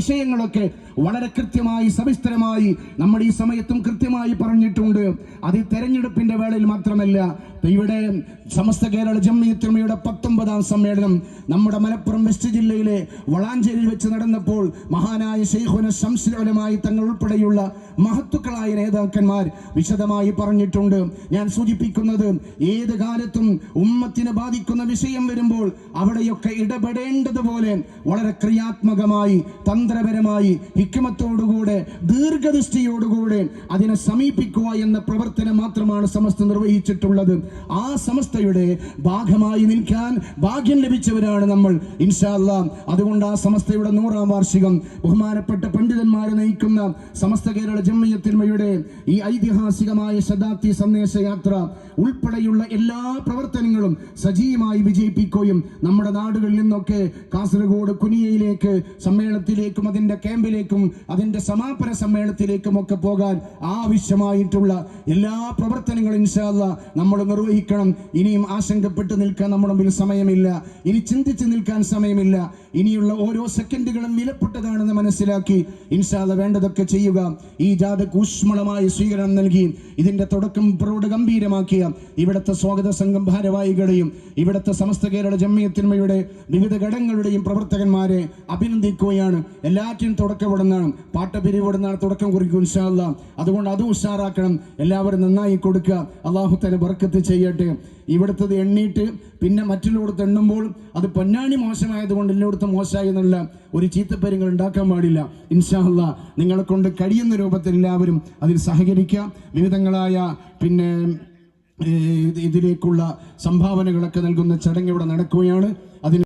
വിഷയങ്ങളൊക്കെ വളരെ കൃത്യമായി സവിസ്തരമായി നമ്മുടെ ഈ സമയത്തും കൃത്യമായി പറഞ്ഞിട്ടുണ്ട്. അത് തെരഞ്ഞെടുപ്പിന്റെ വേളയിൽ മാത്രമല്ല ഇവിടെ സമസ്ത കേരള ജമ്മിയത്തുമയുടെ പത്തൊമ്പതാം സമ്മേളനം നമ്മുടെ മലപ്പുറം വെസ്റ്റ് ജില്ലയിലെ വളാഞ്ചേരിയിൽ വെച്ച് നടന്നപ്പോൾ മഹാനായ ശൈഖുന ശംസുലമായി തങ്ങൾ ഉൾപ്പെടെയുള്ള മഹത്തുക്കളായ നേതാക്കന്മാർ വിശദമായി പറഞ്ഞിട്ടുണ്ട്. ഞാൻ സൂചിപ്പിക്കുന്നത് ഏത് കാലത്തും ഉമ്മത്തിനെ ബാധിക്കുന്ന വിഷയം വരുമ്പോൾ അവിടെയൊക്കെ ഇടപെടേണ്ടതുപോലെ വളരെ ക്രിയാത്മകമായി തന്ത്രപരമായി ഹിക്മത്തോടുകൂടെ ദീർഘദൃഷ്ടിയോടുകൂടെ അതിനെ സമീപിക്കുക എന്ന പ്രവർത്തനം മാത്രമാണ് സമസ്ത നിർവഹിച്ചിട്ടുള്ളത്. ആ സമസ്തയുടെ ഭാഗമായി നിൽക്കാൻ ഭാഗ്യം ലഭിച്ചവരാണ് നമ്മൾ. ഇൻഷാല്ല അതുകൊണ്ട് ആ സമസ്തയുടെ നൂറാം വാർഷികം ബഹുമാനപ്പെട്ട പണ്ഡിതന്മാരെ നയിക്കുന്ന സമസ്ത കേരള ജമ്മയത്തിന്മയുടെ ഈ ഐതിഹാസികമായ ശതാബ്ദി സന്ദേശയാത്ര ഉൾപ്പെടെയുള്ള എല്ലാ പ്രവർത്തനങ്ങളും സജീവമായി വിജയിപ്പിക്കുകയും നമ്മുടെ നാടുകളിൽ നിന്നൊക്കെ കാസർഗോഡ് കുനിയയിലേക്ക് സമ്മേളനത്തിലേക്കും അതിന്റെ ക്യാമ്പിലേക്കും അതിന്റെ സമാപന സമ്മേളനത്തിലേക്കും ഒക്കെ പോകാൻ ആവശ്യമായിട്ടുള്ള എല്ലാ പ്രവർത്തനങ്ങളും ഇൻഷാല്ല നമ്മൾ നിർവഹിക്കണം ഇനിയും ആശങ്കപ്പെട്ട് നിൽക്കാൻ നമ്മുടെ മുമ്പിൽ സമയമില്ല. ഇനി ചിന്തിച്ച് നിൽക്കാൻ സമയമില്ല. ഇനിയുള്ള ഓരോ സെക്കൻഡുകളും വിലപ്പെട്ടതാണെന്ന് മനസ്സിലാക്കി ഇൻഷാല്ല വേണ്ടതൊക്കെ ചെയ്യുക. ഈ ജാഥക്ക് ഊഷ്മളമായ സ്വീകരണം നൽകി. ഇതിന്റെ തുടക്കം പ്രൗഢ ഗംഭീരമാക്കിയ ഇവിടുത്തെ സ്വാഗത സംഘം ഭാരവാഹികളെയും ഇവിടുത്തെ സമസ്ത കേരള ജമ്മിയത്തിന്മയുടെ വിവിധ ഘടകങ്ങളുടെയും പ്രവർത്തകന്മാരെ അഭിനന്ദിക്കുകയാണ്. എല്ലാറ്റിനും തുടക്കം ഇവിടുന്നാണ് പാട്ടപിരിവിടുന്നാണ് തുടക്കം കുറിക്കും ഇൻഷാല്ല അതുകൊണ്ട് അതും ഉഷാറാക്കണം. എല്ലാവരും നന്നായി കൊടുക്കുക. അള്ളാഹു തന്നെ ബർക്കത്ത് ചെയ്യട്ടെ. ഇവിടുത്തത് എണ്ണീട്ട് പിന്നെ മറ്റുള്ളവർക്ക് എണ്ണുമ്പോൾ അത് പൊന്നാണി മോശമായതുകൊണ്ട് എല്ലായിടത്തും മോശമായി എന്നുള്ള ഒരു ചീത്തപ്പേരുകൾ ഉണ്ടാക്കാൻ പാടില്ല. ഇൻഷാല്ല നിങ്ങളെ കൊണ്ട് കഴിയുന്ന രൂപത്തിൽ എല്ലാവരും അതിൽ സഹകരിക്കുക. വിവിധങ്ങളായ പിന്നെ ഇതിലേക്കുള്ള സംഭാവനകളൊക്കെ നൽകുന്ന ചടങ്ങ് ഇവിടെ നടക്കുകയാണ്. അതിന്